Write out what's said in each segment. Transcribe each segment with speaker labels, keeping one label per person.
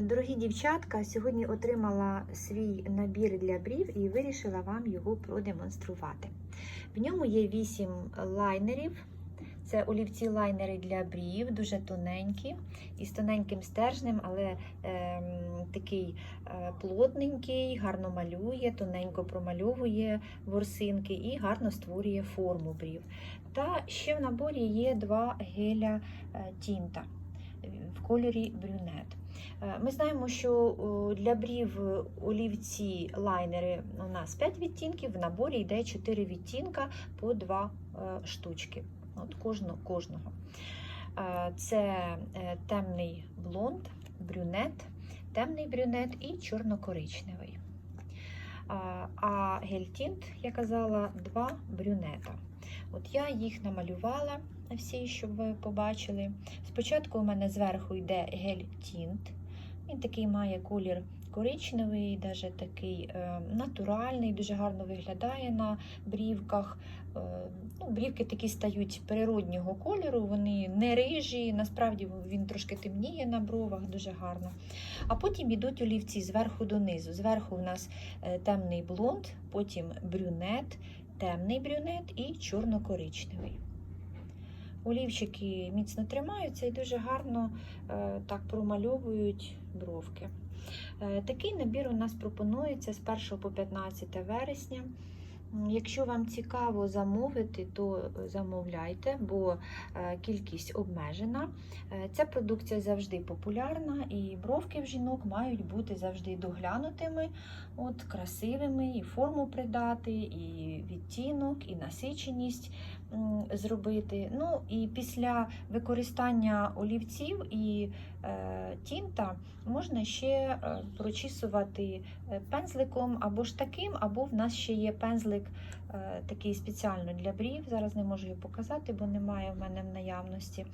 Speaker 1: Е, Дорогі дівчатка, сьогодні отримала свій набір для брів і вирішила вам його продемонструвати. В ньому є 8 лайнерів. Це олівці лайнери для брів, дуже тоненькі, із тоненьким стержнем, але ем, такий е, плотненький, гарно малює, тоненько промальовує ворсинки і гарно створює форму брів. Та ще в наборі є два геля е, тінта в кольорі брюнет. Е, Ми знаємо, що для брів олівці лайнери у нас 5 відтінків, в наборі йде 4 відтінка по 2 е, штучки. От кожного, кожного. Е, Це темний блонд, брюнет, темний брюнет і чорно-коричневий. А гель-тінт, я казала, два брюнета. От я їх намалювала всі, щоб ви побачили. Спочатку у мене зверху йде гель-тінт. Він такий має колір коричневий, навіть такий е, натуральний, дуже гарно виглядає на брівках. Е, ну, брівки такі стають природнього кольору, вони не рижі, насправді він трошки темніє на бровах, дуже гарно. А потім йдуть олівці зверху донизу. Зверху у нас е, темний блонд, потім брюнет, темний брюнет і чорно-коричневий. Олівчики міцно тримаються і дуже гарно е, так промальовують бровки. Е, Такий набір у нас пропонується з 1 по 15 вересня. Якщо вам цікаво замовити, то замовляйте, бо е, кількість обмежена. Е, Ця продукція завжди популярна, і бровки в жінок мають бути завжди доглянутими, от, красивими, і форму придати, і відтінок, і насиченість зробити. Ну і після використання олівців і е, тінта можна ще е, прочісувати е, пензликом або ж таким, або в нас ще є пензлик е, такий спеціально для брів. Зараз не можу його показати, бо немає в мене в наявності.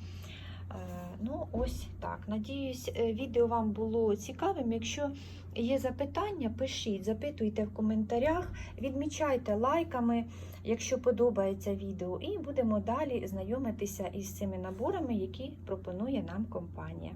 Speaker 1: Е, Ну, ось так. Надіюсь, е, відео вам було цікавим. Якщо є запитання, пишіть, запитуйте в коментарях, відмічайте лайками, якщо подобається відео, і будемо далі знайомитися із цими наборами, які пропонує нам компанія.